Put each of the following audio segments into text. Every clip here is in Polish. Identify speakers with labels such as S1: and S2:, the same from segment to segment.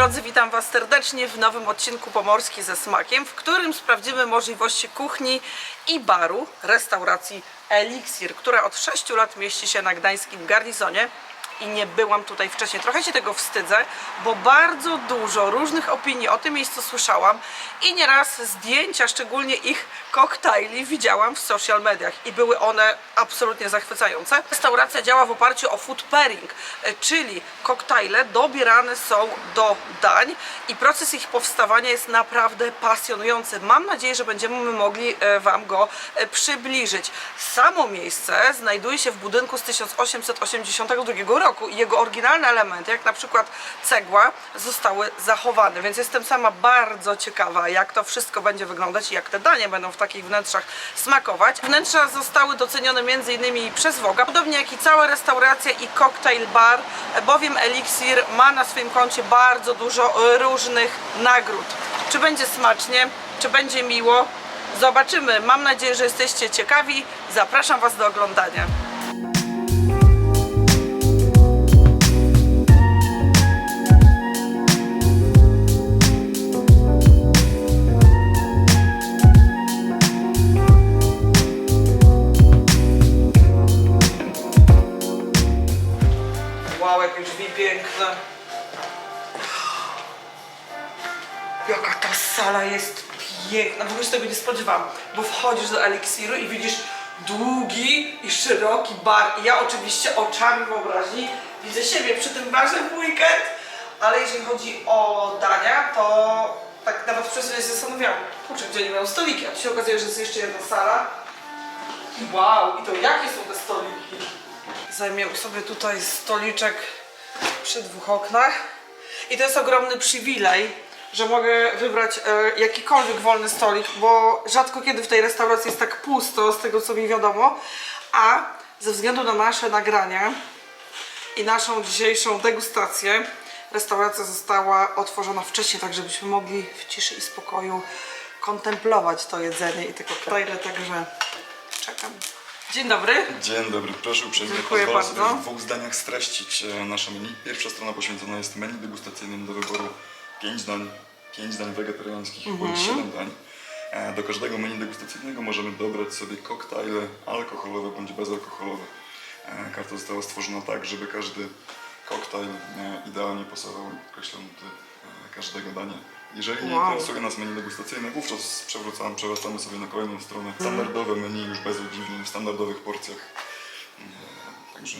S1: drodzy, witam Was serdecznie w nowym odcinku Pomorski ze smakiem, w którym sprawdzimy możliwości kuchni i baru restauracji Elixir, która od 6 lat mieści się na gdańskim garnizonie i nie byłam tutaj wcześniej. Trochę się tego wstydzę, bo bardzo dużo różnych opinii o tym miejscu słyszałam i nieraz zdjęcia, szczególnie ich koktajli, widziałam w social mediach i były one absolutnie zachwycające. Restauracja działa w oparciu o food pairing, e, czyli koktajle dobierane są do dań i proces ich powstawania jest naprawdę pasjonujący. Mam nadzieję, że będziemy mogli e, Wam go e, przybliżyć. Samo miejsce znajduje się w budynku z 1882 roku i jego oryginalne elementy, jak na przykład cegła, zostały zachowane, więc jestem sama bardzo ciekawa, jak to wszystko będzie wyglądać i jak te danie będą w takich wnętrzach smakować. Wnętrza zostały docenione m.in. przez Woga, podobnie jak i cała restauracja i cocktail bar, bowiem Elixir ma na swoim koncie bardzo dużo różnych nagród. Czy będzie smacznie, czy będzie miło? Zobaczymy. Mam nadzieję, że jesteście ciekawi. Zapraszam Was do oglądania. Spodziewałam, bo wchodzisz do Eliksiru i widzisz długi i szeroki bar. I ja oczywiście oczami wyobraźni widzę siebie przy tym barze w weekend, ale jeżeli chodzi o dania, to tak nawet przez chwilę się zastanawiałam, kurczę, gdzie oni mają stoliki, a tu się okazuje, że jest jeszcze jedna sala. Wow, i to jakie są te stoliki? Zajmę sobie tutaj stoliczek przy dwóch oknach. I to jest ogromny przywilej, że mogę wybrać e, jakikolwiek wolny stolik, bo rzadko kiedy w tej restauracji jest tak pusto, z tego co mi wiadomo. A ze względu na nasze nagrania i naszą dzisiejszą degustację, restauracja została otworzona wcześniej, tak żebyśmy mogli w ciszy i spokoju kontemplować to jedzenie i te koktajle, także czekam. Dzień dobry.
S2: Dzień dobry, proszę uprzejmie
S1: Dziękuję
S2: pozwolę
S1: bardzo.
S2: sobie w dwóch zdaniach streścić e, nasze menu. Pierwsza strona poświęcona jest menu degustacyjnym do wyboru 5 dań, 5 dań wegetariańskich
S1: Mhm.
S2: bądź 7 dań. E, Do każdego menu degustacyjnego możemy dobrać sobie koktajle alkoholowe bądź bezalkoholowe. E, Karta została stworzona tak, żeby każdy koktajl e, idealnie pasował określony e, każdego dania. Jeżeli nie
S1: Wow.
S2: interesuje nas menu degustacyjne, wówczas przewracamy, przewracamy sobie na kolejną stronę standardowe menu już bez udziwnień, w standardowych porcjach. E, Także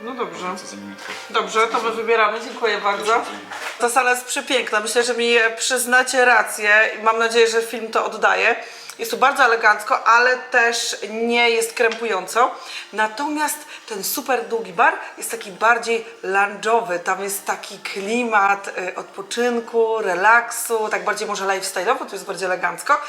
S1: No dobrze. Dobrze, to my wybieramy. Dziękuję bardzo. Ta sala jest przepiękna. Myślę, że mi przyznacie rację i mam nadzieję, że film to oddaje. Jest tu bardzo elegancko, ale też nie jest krępująco. Natomiast ten super długi bar jest taki bardziej lounge'owy. Tam jest taki klimat e, odpoczynku, relaksu, tak bardziej może lifestyle'owo, to jest bardziej elegancko.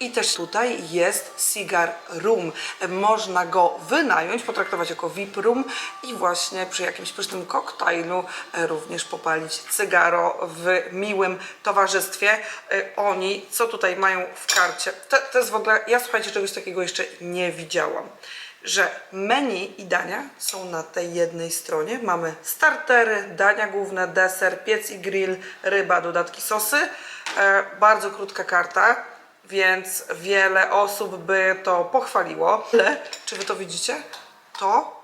S1: I też tutaj jest cigar room. E, Można go wynająć, potraktować jako VIP room i właśnie przy jakimś pysznym koktajlu e, również popalić cygaro w miłym towarzystwie. Oni, co tutaj mają w karcie? To, to jest w ogóle, ja słuchajcie, czegoś takiego jeszcze nie widziałam. Że menu i dania są na tej jednej stronie. Mamy startery, dania główne, deser, piec i grill, ryba, dodatki sosy. E, bardzo krótka karta więc wiele osób by to pochwaliło. Ale czy wy to widzicie? To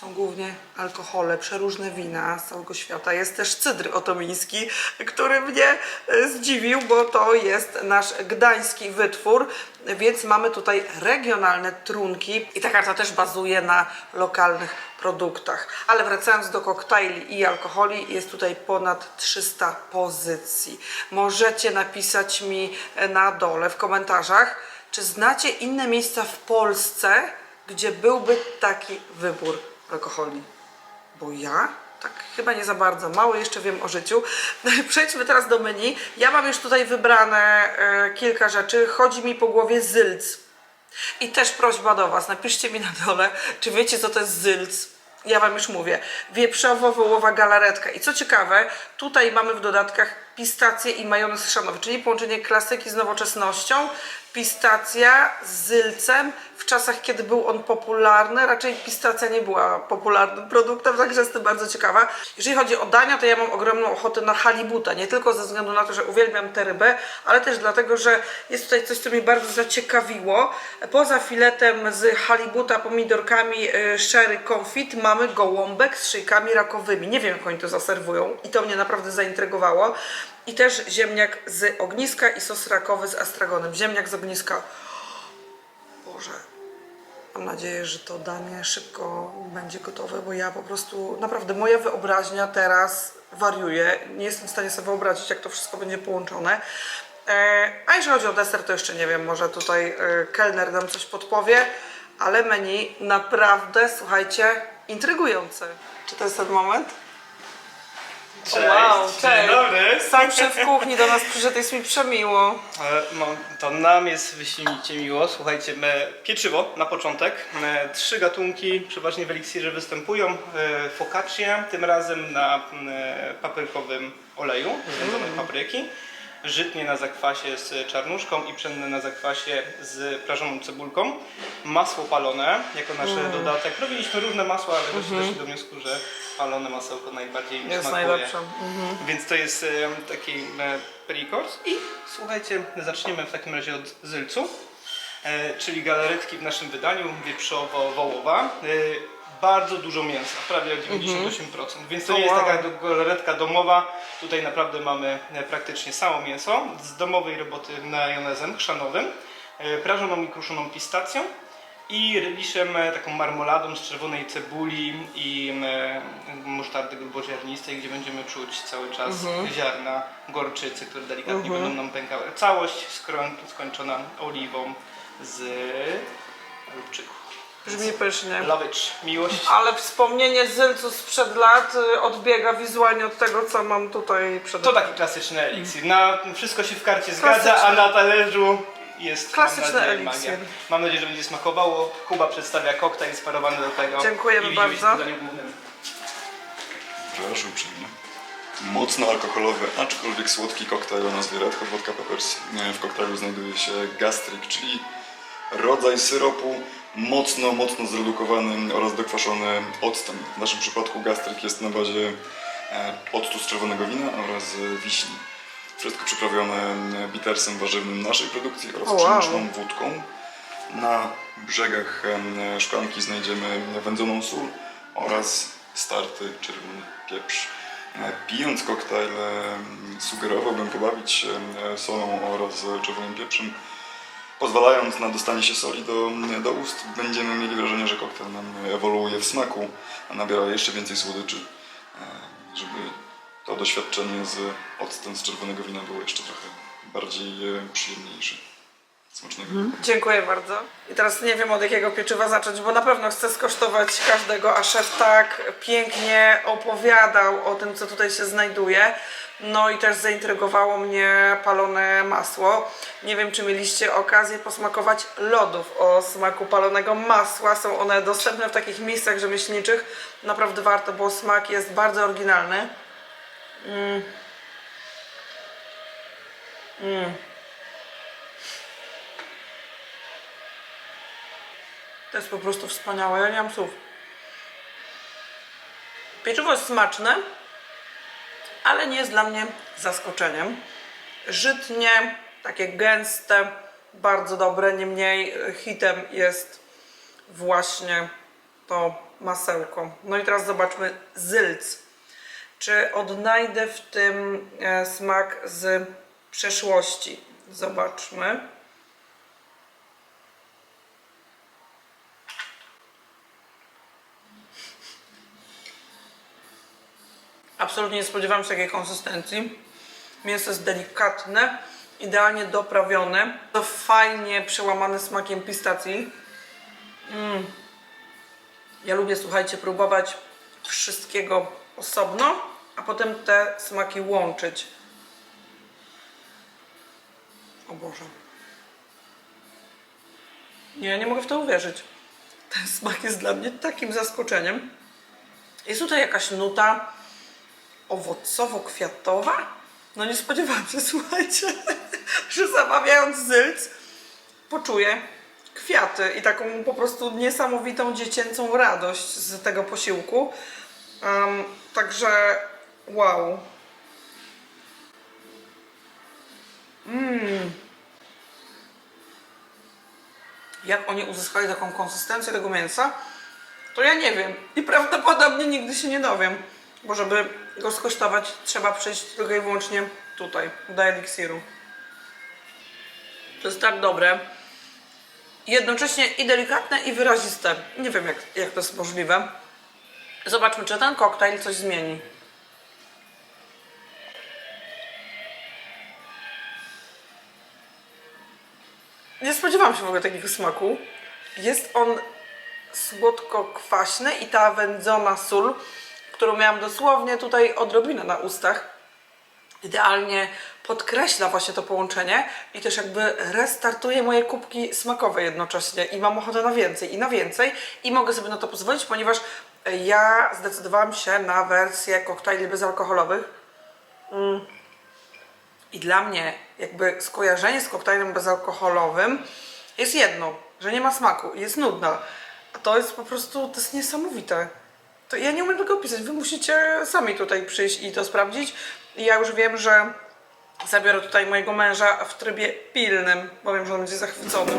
S1: są głównie alkohole, przeróżne wina z całego świata. Jest też cydr otomiński, który mnie e, zdziwił, bo to jest nasz gdański wytwór, więc mamy tutaj regionalne trunki i ta karta też bazuje na lokalnych produktach. Ale wracając do koktajli i alkoholi, jest tutaj ponad 300 pozycji. Możecie napisać mi e, na dole w komentarzach, czy znacie inne miejsca w Polsce, gdzie byłby taki wybór alkoholi. Bo ja tak chyba nie za bardzo, mało jeszcze wiem o życiu. Przejdźmy teraz do menu. Ja mam już tutaj wybrane e, kilka rzeczy. Chodzi mi po głowie zylc. I też prośba do Was, napiszcie mi na dole, czy wiecie co to jest zylc. Ja Wam już mówię. Wieprzowo-wołowa galaretka. I co ciekawe, tutaj mamy w dodatkach pistacje i majonez chrzanowy, czyli połączenie klasyki z nowoczesnością. Pistacja z zylcem w czasach, kiedy był on popularny, raczej pistacja nie była popularnym produktem, także jestem bardzo ciekawa. Jeżeli chodzi o dania, to ja mam ogromną ochotę na halibuta, nie tylko ze względu na to, że uwielbiam tę rybę, ale też dlatego, że jest tutaj coś, co mnie bardzo zaciekawiło. Poza filetem z halibuta, pomidorkami, y, sherry confit mamy gołąbek z szyjkami rakowymi. Nie wiem, jak oni to zaserwują i to mnie naprawdę zaintrygowało. I też ziemniak z ogniska i sos rakowy z astragonem. Ziemniak z ogniska. Boże, mam nadzieję, że to danie szybko będzie gotowe, bo ja po prostu, naprawdę moja wyobraźnia teraz wariuje. Nie jestem w stanie sobie wyobrazić, jak to wszystko będzie połączone. E, a jeżeli chodzi o deser, to jeszcze nie wiem, może tutaj e, kelner nam coś podpowie, ale menu naprawdę, słuchajcie, intrygujące. Czy to jest ten moment?
S3: Cześć,
S1: Wow,
S3: dzień
S1: cześć.
S3: dobry.
S1: Sam szef kuchni do nas przyszedł, jest mi przemiło.
S3: E, No, to nam jest wyśmienicie miło. Słuchajcie, my, pieczywo na początek. E, Trzy gatunki przeważnie w eliksirze występują. E, Focaccia, tym razem na e, paprykowym oleju z wędzonej papryki. Żytnie na zakwasie z czarnuszką i pszenne na zakwasie z prażoną cebulką. Masło palone jako nasz dodatek. Robiliśmy różne masła, ale właśnie doszli do wniosku, że palone masełko najbardziej mi
S1: Jest
S3: smakuje.
S1: najlepsze.
S3: Więc to jest e, taki e. I słuchajcie, zaczniemy w takim razie od zylcu, e, czyli galaretki w naszym wydaniu wieprzowo-wołowa. E, bardzo dużo mięsa, prawie o 98%, więc to
S1: O,
S3: nie jest
S1: wow.
S3: taka galaretka domowa. Tutaj naprawdę mamy e, praktycznie samo mięso z domowej roboty majonezem chrzanowym, e, prażoną i kruszoną pistacją i rybiszem e, taką marmoladą z czerwonej cebuli i e, musztardy gruboziarnistej, gdzie będziemy czuć cały czas ziarna gorczycy, które delikatnie będą nam pękały. Całość skrą- skończona oliwą z lubczyku.
S1: Brzmi pysznie.
S3: It. Miłość.
S1: Ale wspomnienie Zylcu sprzed lat y, odbiega wizualnie od tego, co mam tutaj przed
S3: To taki klasyczny eliksir. Na wszystko się w karcie zgadza,
S1: Klasyczny.
S3: a na talerzu jest
S1: Klasyczny
S3: mam nadzieję,
S1: eliksir.
S3: magia. Mam nadzieję, że będzie smakowało. Kuba przedstawia koktajl sparowany do tego.
S1: Dziękujemy
S3: I widzimy się w
S1: bardzo.
S3: daniu głównym.
S2: Proszę uprzejmie. Mocno alkoholowy, aczkolwiek słodki koktajl o nazwie Red Hot Vodka Peppers. E, W koktajlu znajduje się gastrik, czyli rodzaj syropu mocno, mocno zredukowany oraz dokwaszony octem. W naszym przypadku gastrik jest na bazie e, octu z czerwonego wina oraz e, wiśni. Wszystko przyprawione e, bittersem warzywnym naszej produkcji oraz
S1: wow.
S2: pszeniczną wódką. Na brzegach szklanki znajdziemy wędzoną sól oraz starty czerwony pieprz. Pijąc koktajl em, sugerowałbym pobawić się solą oraz czerwonym pieprzem. Pozwalając na dostanie się soli do, do ust, będziemy mieli wrażenie, że koktajl nam ewoluuje w smaku, a nabiera jeszcze więcej słodyczy, e, żeby to doświadczenie z octem z czerwonego wina było jeszcze trochę bardziej e, przyjemniejsze. Smacznego.
S1: Dziękuję bardzo. I teraz nie wiem od jakiego pieczywa zacząć, bo na pewno chcę skosztować każdego, a szef tak pięknie opowiadał o tym, co tutaj się znajduje. No i też zaintrygowało mnie palone masło. Nie wiem, czy mieliście okazję posmakować lodów o smaku palonego masła. Są one dostępne w takich miejscach rzemieślniczych. Naprawdę warto, bo smak jest bardzo oryginalny. To jest po prostu wspaniałe, ja nie mam słów. Pieczywo jest smaczne, ale nie jest dla mnie zaskoczeniem. Żytnie, takie gęste, bardzo dobre, niemniej hitem jest właśnie to masełko. No i teraz zobaczmy zylc. Czy odnajdę w tym e, smak z przeszłości? Zobaczmy. Absolutnie nie spodziewałam się takiej konsystencji. Mięso jest delikatne, idealnie doprawione. To fajnie przełamane smakiem pistacji. Mm. Ja lubię, słuchajcie, próbować wszystkiego osobno, a potem te smaki łączyć. O Boże. Nie, nie mogę w to uwierzyć. Ten smak jest dla mnie takim zaskoczeniem. Jest tutaj jakaś nuta owocowo-kwiatowa, No nie spodziewałam się, słuchajcie, że zamawiając zylc poczuję kwiaty i taką po prostu niesamowitą dziecięcą radość z tego posiłku. Em, także wow. jak oni uzyskali taką konsystencję tego mięsa, to ja nie wiem. I prawdopodobnie nigdy się nie dowiem. Bo żeby go skosztować, trzeba przyjść tylko i wyłącznie tutaj, do eliksiru. To jest tak dobre. Jednocześnie i delikatne, i wyraziste. Nie wiem, jak, jak to jest możliwe. Zobaczmy, czy ten koktajl coś zmieni. Nie spodziewałam się w ogóle takiego smaku. Jest on słodko-kwaśny i ta wędzona sól, którą miałam dosłownie tutaj odrobinę na ustach, idealnie podkreśla właśnie to połączenie i też jakby restartuje moje kubki smakowe jednocześnie i mam ochotę na więcej i na więcej i mogę sobie na to pozwolić, ponieważ ja zdecydowałam się na wersję koktajli bezalkoholowych. I dla mnie jakby skojarzenie z koktajlem bezalkoholowym jest jedno, że nie ma smaku jest nudna. A to jest po prostu, to jest niesamowite. To ja nie umiem tego opisać. Wy musicie sami tutaj przyjść i to sprawdzić. I ja już wiem, że zabiorę tutaj mojego męża w trybie pilnym, bo wiem, że on będzie zachwycony.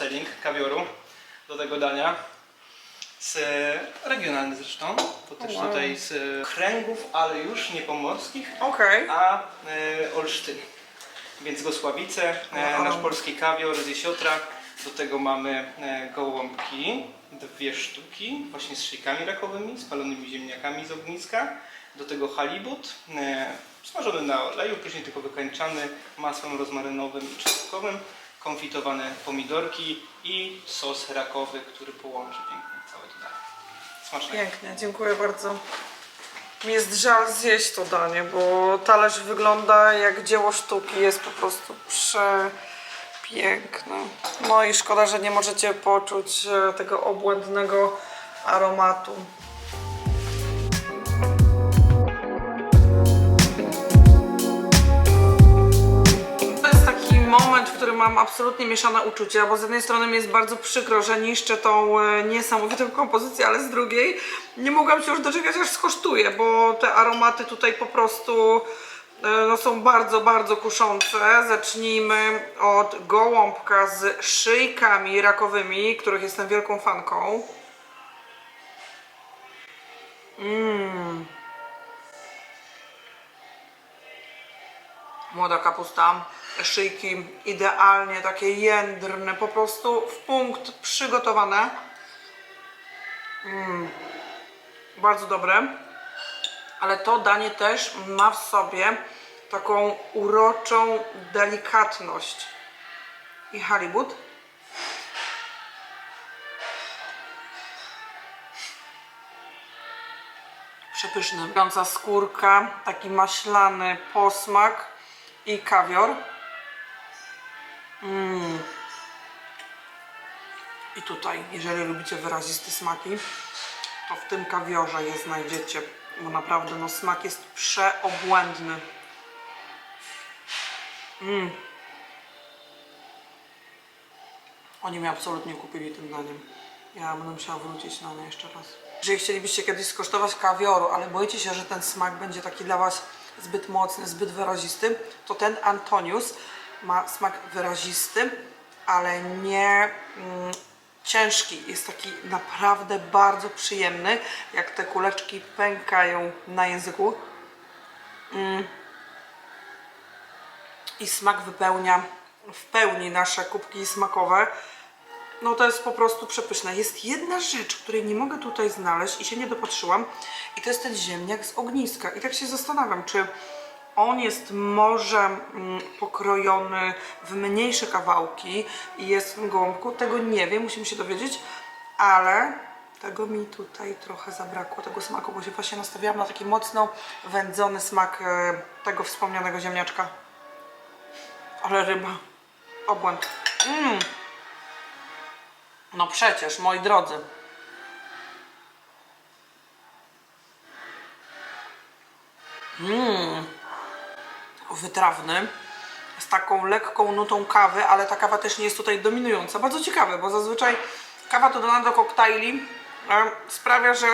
S3: Upselling kawioru do tego dania. Z regionalny zresztą, to też
S1: Wow.
S3: tutaj z kręgów, ale już nie pomorskich,
S1: Okej.
S3: a e, Olsztyn. Więc Gosławice, e,
S1: Wow.
S3: nasz polski kawior z jesiotra. Do tego mamy e, gołąbki, dwie sztuki, właśnie z szejkami rakowymi, spalonymi ziemniakami z ogniska. Do tego halibut, e, smażony na oleju, później tylko wykańczany masłem rozmarynowym i czosnkowym, konfitowane pomidorki i sos rakowy, który połączy pięknie całe to danie. Smacznego.
S1: Pięknie, dziękuję bardzo. Mi jest żal zjeść to danie, bo talerz wygląda jak dzieło sztuki, jest po prostu przepiękny. No i szkoda, że nie możecie poczuć e, tego obłędnego aromatu. Którym mam absolutnie mieszane uczucia, bo z jednej strony mi jest bardzo przykro, że niszczę tą e, niesamowitą kompozycję, ale z drugiej nie mogłam się już doczekać, aż skosztuję, bo te aromaty tutaj po prostu e, no, są bardzo, bardzo kuszące. Zacznijmy od gołąbka z szyjkami rakowymi, których jestem wielką fanką. Młoda kapusta, szyjki idealnie takie jędrne, po prostu w punkt przygotowane. Mm, bardzo dobre. Ale to danie też ma w sobie taką uroczą delikatność. I halibut. Przepyszny. Biąca skórka, taki maślany posmak i kawior. Mm. I tutaj, jeżeli lubicie wyraziste smaki, to w tym kawiorze je znajdziecie, bo naprawdę no, smak jest przeobłędny. Mm. Oni mnie absolutnie kupili tym daniem. Ja będę musiała wrócić na nie jeszcze raz. Jeżeli chcielibyście kiedyś skosztować kawioru, ale boicie się, że ten smak będzie taki dla Was zbyt mocny, zbyt wyrazisty, to ten Antonius ma smak wyrazisty, ale nie mm, ciężki. Jest taki naprawdę bardzo przyjemny, jak te kuleczki pękają na języku. Mm. I smak wypełnia w pełni nasze kubki smakowe. No to jest po prostu przepyszne. Jest jedna rzecz, której nie mogę tutaj znaleźć i się nie dopatrzyłam i to jest ten ziemniak z ogniska. I tak się zastanawiam, czy On jest może mm, pokrojony w mniejsze kawałki i jest w gołąbku. Tego nie wiem, musimy się dowiedzieć, ale tego mi tutaj trochę zabrakło, tego smaku, bo się właśnie nastawiałam na taki mocno wędzony smak e, tego wspomnianego ziemniaczka. Ale ryba. Obłęd. Mm. No przecież, moi drodzy. Wytrawny z taką lekką nutą kawy, ale ta kawa też nie jest tutaj dominująca. Bardzo ciekawe, bo zazwyczaj kawa dodana do koktajli sprawia, że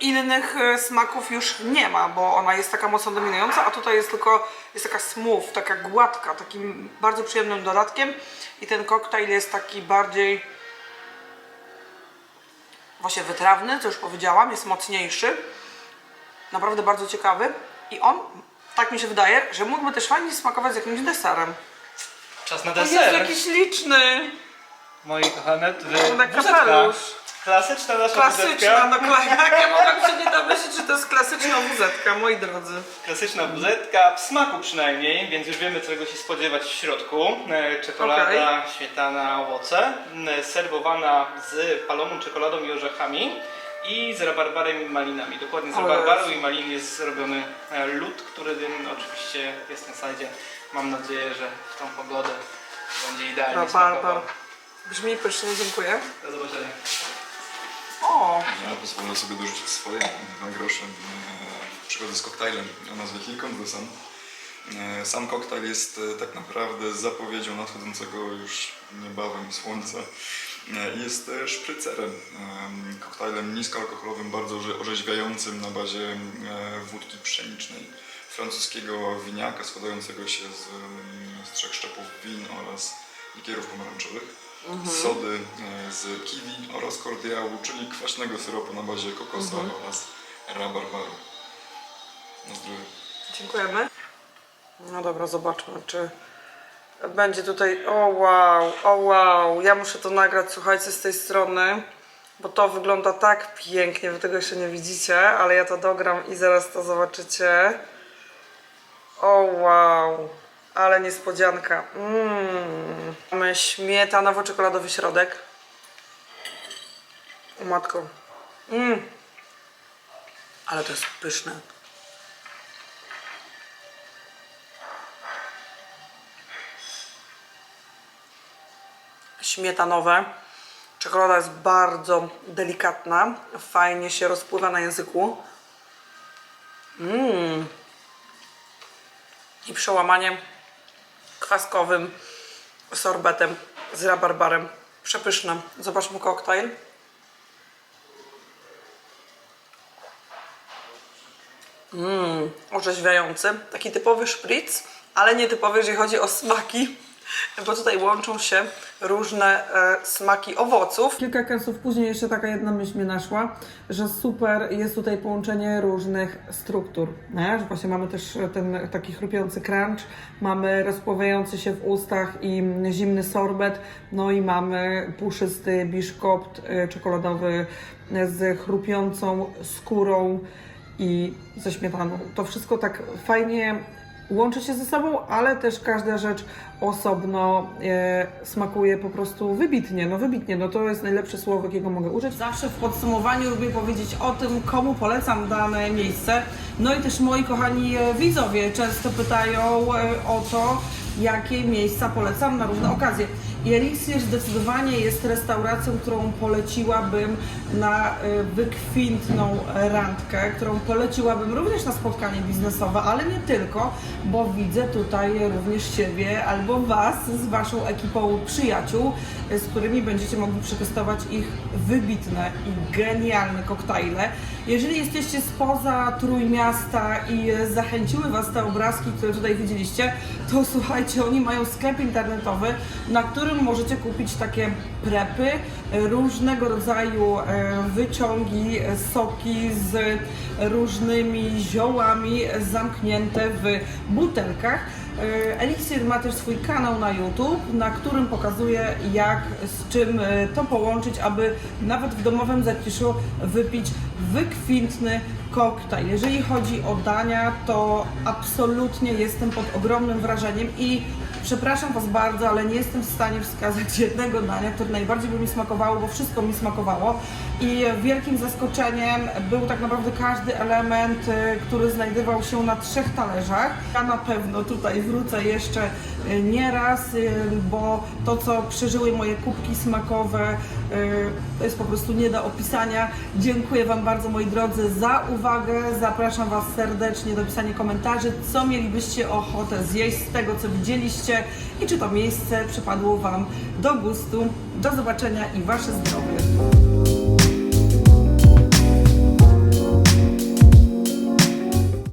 S1: innych e, smaków już nie ma, bo ona jest taka mocno dominująca, a tutaj jest tylko jest taka smooth, taka gładka, takim bardzo przyjemnym dodatkiem. I ten koktajl jest taki bardziej właśnie wytrawny, co już powiedziałam, jest mocniejszy. Naprawdę bardzo ciekawy. I on, tak mi się wydaje, że mógłby też fajnie smakować z jakimś deserem.
S3: Czas na deser.
S1: jakiś liczny!
S3: Moi kochane, to
S1: Na
S3: buzetka.
S1: kapelusz.
S3: Klasyczna nasza
S1: Klasyczna,
S3: buzetka.
S1: no kla- jak ja mogłam się nie domyślić, że to jest klasyczna wuzetka, moi drodzy.
S3: Klasyczna buzetka, w smaku przynajmniej, więc już wiemy czego się spodziewać w środku. E, Czekolada, śmietana, owoce. Serwowana z paloną czekoladą i orzechami. I z rabarbarem i malinami. Dokładnie z rabarbaru i malin jest zrobiony e, lód, który oczywiście jest na sajdzie. Mam nadzieję, że w tą pogodę będzie idealnie
S1: Rabarbar.
S3: smakował.
S1: Brzmi pysznie, dziękuję.
S3: Do zobaczenia.
S1: O,
S2: Ja pozwolę sobie dorzucić swoje dwa grosze. E, Przychodzę z koktajlem o nazwie Hilton. E, Sam koktajl jest e, tak naprawdę zapowiedzią nadchodzącego już niebawem słońca. E, Jest e, szprycerem, koktajlem niskoalkoholowym, bardzo orze- orzeźwiającym na bazie wódki pszenicznej, francuskiego winiaka składającego się z, z trzech szczepów win oraz likierów pomarańczowych sody e, z kiwi oraz kordiału, czyli kwaśnego syropu na bazie kokosa oraz rabarbaru. Na zdrowie.
S1: dziękujemy. No dobra, zobaczmy, czy będzie tutaj... O wow, o wow, ja muszę to nagrać, słuchajcie, z tej strony, bo to wygląda tak pięknie, wy tego jeszcze nie widzicie, ale ja to dogram i zaraz to zobaczycie. O wow, ale niespodzianka. Mm. Mamy śmietanowo-czekoladowy środek. O matko. Mm. Ale to jest pyszne. Śmietanowe. Czekolada jest bardzo delikatna, fajnie się rozpływa na języku. Mmm i przełamaniem kwaskowym sorbetem z rabarbarem. Przepyszne. Zobaczmy koktajl. Mmm, orzeźwiający. Taki typowy szpric, ale nietypowy, jeżeli chodzi o smaki, bo tutaj łączą się różne e, smaki owoców. Kilka kęsów później jeszcze taka jedna myśl mnie naszła, że super jest tutaj połączenie różnych struktur. Nie? Że właśnie mamy też ten taki chrupiący crunch, mamy rozpływający się w ustach i zimny sorbet, no i mamy puszysty biszkopt e, czekoladowy z chrupiącą skórą i ze śmietaną. To wszystko tak fajnie łączy się ze sobą, ale też każda rzecz osobno e, smakuje po prostu wybitnie. No wybitnie, no to jest najlepsze słowo, jakiego mogę użyć. Zawsze w podsumowaniu lubię powiedzieć o tym, komu polecam dane miejsce. No i też moi kochani e, widzowie często pytają e, o to, jakie miejsca polecam na różne okazje. I Elixir zdecydowanie jest restauracją, którą poleciłabym na y, wykwintną randkę, którą poleciłabym również na spotkanie biznesowe, ale nie tylko, bo widzę tutaj również siebie albo Was z Waszą ekipą przyjaciół, y, z którymi będziecie mogli przetestować ich wybitne i genialne koktajle. Jeżeli jesteście spoza Trójmiasta i zachęciły Was te obrazki, które tutaj widzieliście, to słuchajcie, oni mają sklep internetowy, na którym możecie kupić takie prepy, e, różnego rodzaju e, wyciągi, e, soki z różnymi ziołami zamknięte w butelkach. Elixir ma też swój kanał na YouTube, na którym pokazuje jak, z czym to połączyć, aby nawet w domowym zaciszu wypić wykwintny koktajl. Jeżeli chodzi o dania, to absolutnie jestem pod ogromnym wrażeniem i przepraszam Was bardzo, ale nie jestem w stanie wskazać jednego dania, które najbardziej by mi smakowało, bo wszystko mi smakowało. I wielkim zaskoczeniem był tak naprawdę każdy element, y, który znajdował się na trzech talerzach. Ja na pewno tutaj wrócę jeszcze y, nie raz, y, bo to, co przeżyły moje kubki smakowe, to jest po prostu nie do opisania. Dziękuję Wam bardzo, moi drodzy, za uwagę. Zapraszam Was serdecznie do pisania komentarzy, co mielibyście ochotę zjeść z tego, co widzieliście i czy to miejsce przypadło Wam do gustu. Do zobaczenia i Wasze zdrowie.